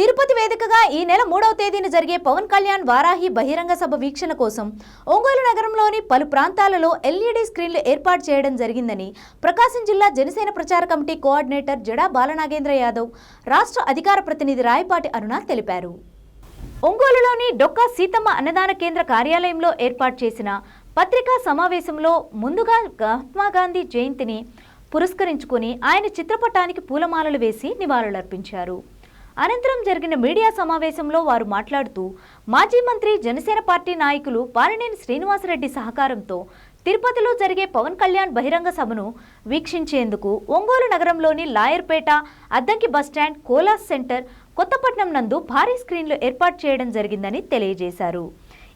తిరుపతి వేదికగా ఈ నెల మూడవ తేదీన జరిగే పవన్ కళ్యాణ్ వారాహి బహిరంగ సభ వీక్షణ కోసం ఒంగోలు నగరంలోని పలు ప్రాంతాలలో ఎల్ఈడి స్క్రీన్లు ఏర్పాటు చేయడం జరిగిందని ప్రకాశం జిల్లా జనసేన ప్రచార కమిటీ కోఆర్డినేటర్ జడా బాలనాగేంద్ర యాదవ్ రాష్ట్ర అధికార ప్రతినిధి రాయపాటి అరుణ తెలిపారు. ఒంగోలులోని డొక్కా సీతమ్మ అన్నదాన కేంద్ర కార్యాలయంలో ఏర్పాటు చేసిన పత్రికా సమావేశంలో ముందుగా మహాత్మాగాంధీ జయంతిని పురస్కరించుకుని ఆయన చిత్రపటానికి పూలమాలలు వేసి నివాళులర్పించారు. అనంతరం జరిగిన మీడియా సమావేశంలో వారు మాట్లాడుతూ మాజీ మంత్రి జనసేన పార్టీ నాయకులు పాలనేని శ్రీనివాసరెడ్డి సహకారంతో తిరుపతిలో జరిగే పవన్ కళ్యాణ్ బహిరంగ సభను వీక్షించేందుకు ఒంగోలు నగరంలోని లాయర్పేట అద్దంకి బస్టాండ్ కోలాస్ సెంటర్ కొత్తపట్నం నందు భారీ స్క్రీన్లు ఏర్పాటు చేయడం జరిగిందని తెలియజేశారు.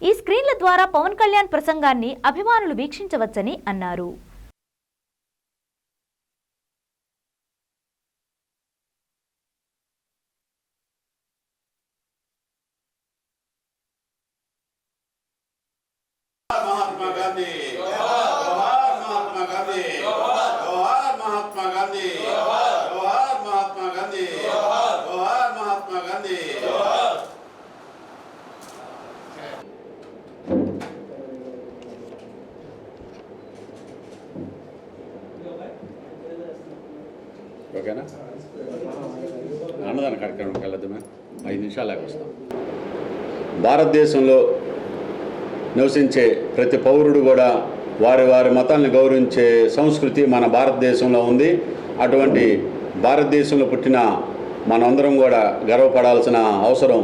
ఈ స్క్రీన్ల ద్వారా పవన్ కళ్యాణ్ ప్రసంగాన్ని అభిమానులు వీక్షించవచ్చని అన్నారు. ఓకేనా? అన్నదాన కార్యక్రమంకి వెళ్ళద్దామే ఐదు నిమిషాలు వస్తాం. భారతదేశంలో నివసించే ప్రతి పౌరుడు కూడా వారి వారి మతాలను గౌరవించే సంస్కృతి మన భారతదేశంలో ఉంది. అటువంటి భారతదేశంలో పుట్టిన మనందరం కూడా గర్వపడాల్సిన అవసరం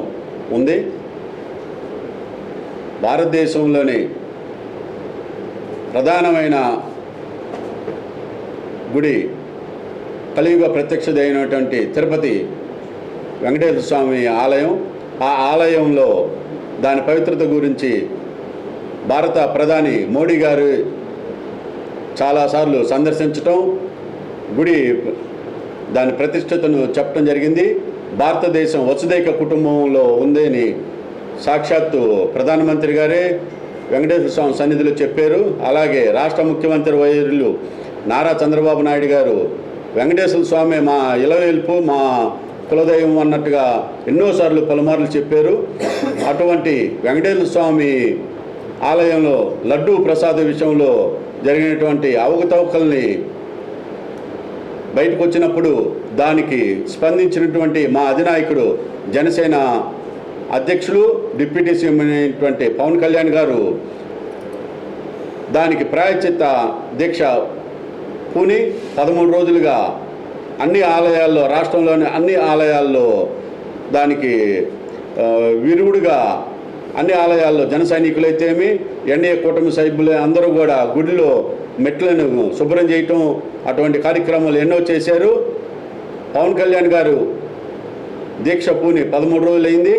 ఉంది. భారతదేశంలోని ప్రధానమైన గుడి కలియుగ ప్రత్యక్షదైనటువంటి తిరుపతి వెంకటేశ్వర స్వామి ఆలయం. ఆ ఆలయంలో దాని పవిత్రత గురించి భారత ప్రధాని మోడీ గారు చాలాసార్లు సందర్శించటం గుడి దాని ప్రతిష్టతను చెప్పడం జరిగింది. భారతదేశం వసుదైక కుటుంబంలో ఉందని సాక్షాత్తు ప్రధానమంత్రి గారే వెంకటేశ్వర స్వామి సన్నిధిలో చెప్పారు. అలాగే రాష్ట్ర ముఖ్యమంత్రి వైద్యులు నారా చంద్రబాబు నాయుడు గారు వెంకటేశ్వర స్వామి మా ఇలవేల్పు మా కులదైవం అన్నట్టుగా ఎన్నోసార్లు పలుమార్లు చెప్పారు. అటువంటి వెంకటేశ్వర స్వామి ఆలయంలో లడ్డూ ప్రసాద విషయంలో జరిగినటువంటి అవకతవకల్ని బయటకు వచ్చినప్పుడు దానికి స్పందించినటువంటి మా అధినాయకుడు జనసేన అధ్యక్షులు డిప్యూటీ సీఎం అయినటువంటి పవన్ కళ్యాణ్ గారు దానికి ప్రాయచిత్త దీక్ష పూని పదమూడు రోజులుగా అన్ని ఆలయాల్లో రాష్ట్రంలోని అన్ని ఆలయాల్లో దానికి విరుగుడుగా అన్ని ఆలయాల్లో జన సైనికులైతేమి ఎన్డీఏ కూటమి సభ్యులు అందరూ కూడా గుడిలో మెట్లను శుభ్రం చేయటం అటువంటి కార్యక్రమాలు ఎన్నో చేశారు. పవన్ కళ్యాణ్ గారు దీక్ష పూని పదమూడు రోజులైంది.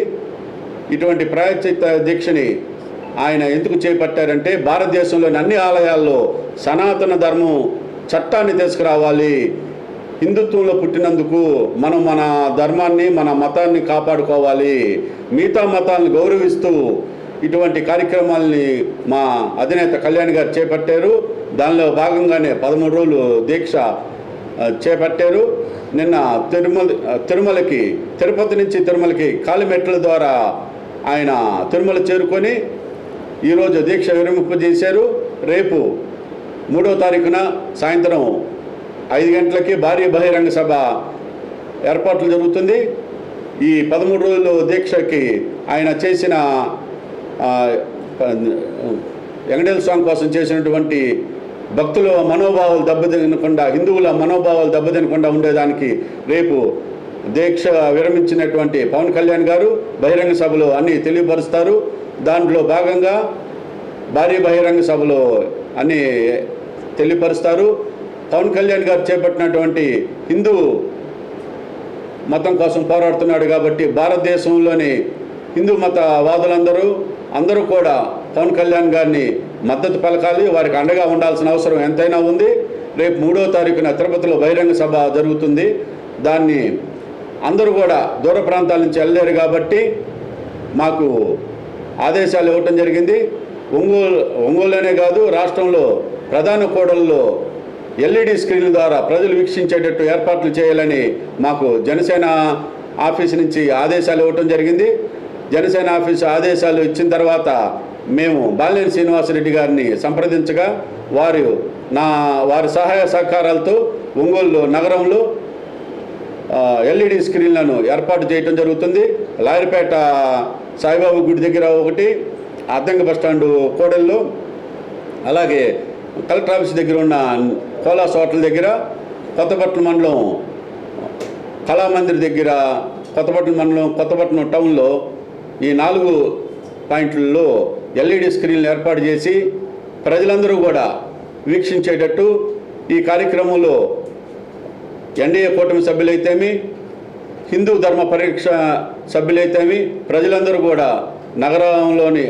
ఇటువంటి ప్రాయచిత దీక్షని ఆయన ఎందుకు చేపట్టారంటే భారతదేశంలోని అన్ని ఆలయాల్లో సనాతన ధర్మం చట్టాన్ని తీసుకురావాలి. హిందుత్వంలో పుట్టినందుకు మనం మన ధర్మాన్ని మన మతాన్ని కాపాడుకోవాలి. మిగతా మతాలను గౌరవిస్తూ ఇటువంటి కార్యక్రమాల్ని మా అధినేత కళ్యాణ్ గారు చేపట్టారు. దానిలో భాగంగానే పదమూడు రోజులు దీక్ష చేపట్టారు. నిన్న తిరుమల తిరుమలకి తిరుపతి నుంచి తిరుమలకి కాలిమెట్ల ద్వారా ఆయన తిరుమల చేరుకొని ఈరోజు దీక్ష విరమింపజేశారు రేపు మూడో తారీఖున సాయంత్రం ఐదు గంటలకి భారీ బహిరంగ సభ ఏర్పాట్లు జరుగుతుంది. ఈ పదమూడు రోజులు దీక్షకి ఆయన చేసిన ఆ, వెంకటేశ్వర స్వామి కోసం చేసినటువంటి భక్తుల మనోభావాలు దెబ్బతినకుండా హిందువుల మనోభావాలు దెబ్బతినకుండా ఉండేదానికి రేపు దీక్ష విరమించినటువంటి పవన్ కళ్యాణ్ గారు బహిరంగ సభలో అన్నీ తెలియపరుస్తారు. దాంట్లో భాగంగా భారీ బహిరంగ సభలో అని తెలియపరుస్తారు. పవన్ కళ్యాణ్ గారు చేపట్టినటువంటి హిందూ మతం కోసం పోరాడుతున్నాడు కాబట్టి భారతదేశంలోని హిందూ మత వాదులందరూ అందరూ కూడా పవన్ కళ్యాణ్ గారిని మద్దతు పలకాలి. వారికి అండగా ఉండాల్సిన అవసరం ఎంతైనా ఉంది. రేపు మూడో తారీఖున తిరుపతిలో బహిరంగ సభ జరుగుతుంది. దాన్ని అందరూ కూడా దూర ప్రాంతాల నుంచి వెళ్ళలేరు కాబట్టి మాకు ఆదేశాలు ఇవ్వటం జరిగింది. ఒంగోలు ఒంగోలులోనే కాదు రాష్ట్రంలో ప్రధాన కూడల్లో ఎల్ఈడి స్క్రీన్ల ద్వారా ప్రజలు వీక్షించేటట్టు ఏర్పాట్లు చేయాలని మాకు జనసేన ఆఫీస్ నుంచి ఆదేశాలు ఇవ్వటం జరిగింది. జనసేన ఆఫీసు ఆదేశాలు ఇచ్చిన తర్వాత మేము బాలినేని శ్రీనివాసరెడ్డి గారిని సంప్రదించగా వారు నా వారి సహాయ సహకారాలతో ఒంగోలు నగరంలో ఎల్ఈడి స్క్రీన్లను ఏర్పాటు చేయడం జరుగుతుంది. లాయర్పేట సాయిబాబు గుడి దగ్గర ఒకటి అద్దంకి బస్టాండు కోడెల్లో అలాగే కలెక్టర్ ఆఫీస్ దగ్గర ఉన్న కోలాస్ హోటల్ దగ్గర కొత్తపట్నం మండలం కళామందిర్ దగ్గర కొత్తపట్నం మండలం కొత్తపట్నం టౌన్లో ఈ నాలుగు పాయింట్లలో ఎల్ఈడి స్క్రీన్లు ఏర్పాటు చేసి ప్రజలందరూ కూడా వీక్షించేటట్టు ఈ కార్యక్రమంలో ఎన్డీఏ కూటమి సభ్యులైతేమి హిందూ ధర్మ పరీక్ష సభ్యులైతేమి ప్రజలందరూ కూడా నగరంలోని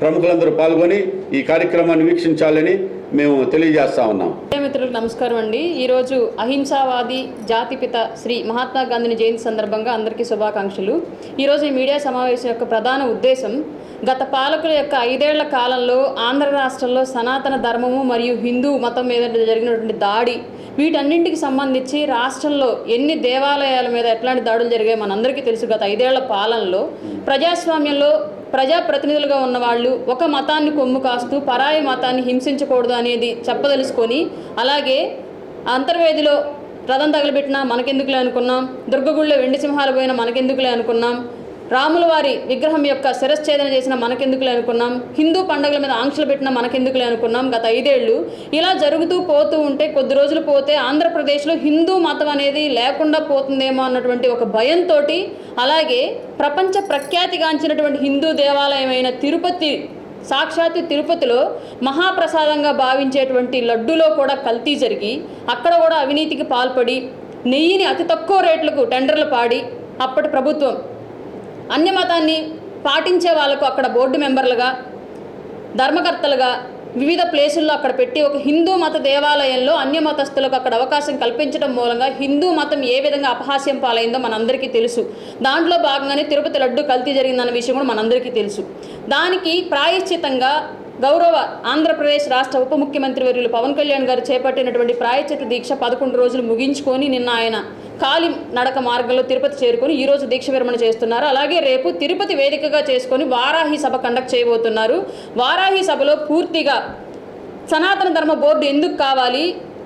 ప్రముఖులందరూ పాల్గొని ఈ కార్యక్రమాన్ని వీక్షించాలని మేము తెలియజేస్తా ఉన్నాం. మిత్రులకు నమస్కారం అండి. ఈరోజు అహింసావాది జాతిపిత శ్రీ మహాత్మా గాంధీని జయంతి సందర్భంగా అందరికీ శుభాకాంక్షలు. ఈరోజు ఈ మీడియా సమావేశం యొక్క ప్రధాన ఉద్దేశం గత పాలకుల యొక్క ఐదేళ్ళ కాలంలో ఆంధ్ర రాష్ట్రంలో సనాతన ధర్మము మరియు హిందూ మతం మీద జరిగినటువంటి దాడి వీటన్నింటికి సంబంధించి రాష్ట్రంలో ఎన్ని దేవాలయాల మీద ఎట్లాంటి దాడులు జరిగాయో మనందరికీ తెలుసు. గత ఐదేళ్ళ పాలనలో ప్రజాస్వామ్యంలో ప్రజాప్రతినిధులుగా ఉన్నవాళ్ళు ఒక మతాన్ని కొమ్ము కాస్తూ పరాయి మతాన్ని హింసించకూడదు అనేది చెప్పదలుచుకొని అలాగే అంతర్వేదిలో రథం తగలబెట్టినా మనకెందుకులే అనుకున్నాం దుర్గగుళ్ళో వెండి సింహాలు పోయినా మనకెందుకులే అనుకున్నాం రాముల వారి విగ్రహం యొక్క శిరశ్ఛేదన చేసిన మనకెందుకులే అనుకున్నాం? హిందూ పండుగల మీద ఆంక్షలు పెట్టిన మనకెందుకులే అనుకున్నాం? గత ఐదేళ్ళు ఇలా జరుగుతూ పోతూ ఉంటే కొద్ది రోజులు పోతే ఆంధ్రప్రదేశ్లో హిందూ మతం అనేది లేకుండా పోతుందేమో అన్నటువంటి ఒక భయంతో అలాగే ప్రపంచ ప్రఖ్యాతిగాంచినటువంటి హిందూ దేవాలయమైన తిరుపతి సాక్షాత్తు తిరుపతిలో మహాప్రసాదంగా భావించేటువంటి లడ్డూలో కూడా కల్తీ జరిగి అక్కడ కూడా అవినీతికి పాల్పడి నెయ్యిని అతి తక్కువ రేట్లకు టెండర్లు పాడి అప్పటి ప్రభుత్వం అన్య మతాన్ని పాటించే వాళ్ళకు అక్కడ బోర్డు మెంబర్లుగా ధర్మకర్తలుగా వివిధ ప్లేసుల్లో అక్కడ పెట్టి ఒక హిందూ మత దేవాలయంలో అన్య మతస్థులకు అక్కడ అవకాశం కల్పించడం మూలంగా హిందూ మతం ఏ విధంగా అపహాస్యం పాలైందో మనందరికీ తెలుసు. దాంట్లో భాగంగానే తిరుపతి లడ్డు కల్తీ జరిగిందన్న విషయం కూడా మనందరికీ తెలుసు. దానికి ప్రాయశ్చితంగా గౌరవ ఆంధ్రప్రదేశ్ రాష్ట్ర ఉప ముఖ్యమంత్రి వర్యులు పవన్ కళ్యాణ్ గారు చేపట్టినటువంటి ప్రాయశ్చిత దీక్ష పదకొండు రోజులు ముగించుకొని నిన్న ఆయన కాలి నడక మార్గంలో తిరుపతి చేరుకొని ఈరోజు దీక్ష విరమణ చేస్తున్నారు. అలాగే రేపు తిరుపతి వేదికగా చేసుకొని వారాహి సభ కండక్ట్ చేయబోతున్నారు. వారాహి సభలో పూర్తిగా సనాతన ధర్మ బోర్డు ఎందుకు కావాలి?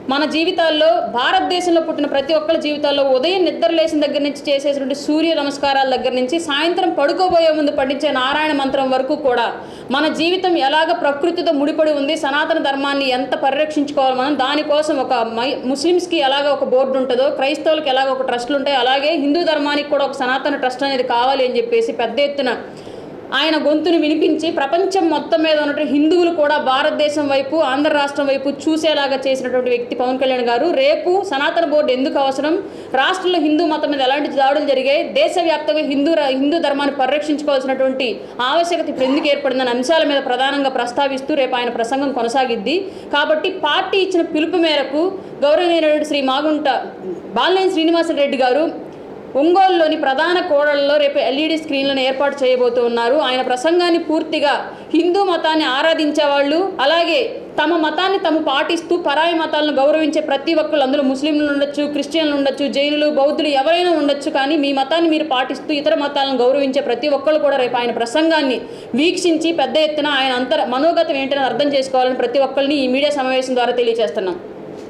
మన జీవితాల్లో భారతదేశంలో పుట్టిన ప్రతి ఒక్కరి జీవితాల్లో ఉదయం నిద్ర లేచిన దగ్గర నుంచి చేసేటువంటి సూర్య నమస్కారాల దగ్గర నుంచి సాయంత్రం పడుకోబోయే ముందు పఠించే నారాయణ మంత్రం వరకు కూడా మన జీవితం ఎలాగ ప్రకృతితో ముడిపడి ఉంది సనాతన ధర్మాన్ని ఎంత పరిరక్షించుకోవాలి మనం దానికోసం ఒక మై ముస్లిమ్స్కి ఎలాగ ఒక బోర్డు ఉంటుందో క్రైస్తవులకు ఎలాగ ఒక ట్రస్ట్లు ఉంటాయి అలాగే హిందూ ధర్మానికి కూడా ఒక సనాతన ట్రస్ట్ అనేది కావాలి అని చెప్పేసి పెద్ద ఎత్తున ఆయన గొంతును వినిపించి ప్రపంచం మొత్తం మీద ఉన్నటువంటి హిందువులు కూడా భారతదేశం వైపు ఆంధ్ర రాష్ట్రం వైపు చూసేలాగా చేసినటువంటి వ్యక్తి పవన్ కళ్యాణ్ గారు. రేపు సనాతన బోర్డు ఎందుకు అవసరం? రాష్ట్రంలో హిందూ మతం మీద ఎలాంటి దాడులు జరిగాయి? దేశవ్యాప్తంగా హిందూ హిందూ ధర్మాన్ని పరిరక్షించుకోవాల్సినటువంటి ఆవశ్యకత ఇప్పుడు ఎందుకు ఏర్పడిందన్న అంశాల మీద ప్రధానంగా ప్రస్తావిస్తూ రేపు ఆయన ప్రసంగం కొనసాగిద్ది. కాబట్టి పార్టీ ఇచ్చిన పిలుపు మేరకు గౌరవనీయుడు శ్రీ మాగుంట బాలినేని శ్రీనివాసరెడ్డి గారు ఒంగోలులోని ప్రధాన కోడళ్ళలో రేపు ఎల్ఈడి స్క్రీన్లను ఏర్పాటు చేయబోతున్నారు. ఆయన ప్రసంగాన్ని పూర్తిగా హిందూ మతాన్ని ఆరాధించే వాళ్ళు అలాగే తమ మతాన్ని తాము పాటిస్తూ పరాయి మతాలను గౌరవించే ప్రతి ఒక్కరు అందులో ముస్లింలు ఉండొచ్చు క్రిస్టియన్లు ఉండొచ్చు జైనులు బౌద్ధులు ఎవరైనా ఉండొచ్చు. కానీ మీ మతాన్ని మీరు పాటిస్తూ ఇతర మతాలను గౌరవించే ప్రతి ఒక్కరు కూడా రేపు ఆయన ప్రసంగాన్ని వీక్షించి పెద్ద ఎత్తున ఆయన అంతర మనోగతం ఏంటని అర్థం చేసుకోవాలని ప్రతి ఒక్కరిని ఈ మీడియా సమావేశం ద్వారా తెలియజేస్తున్నాం.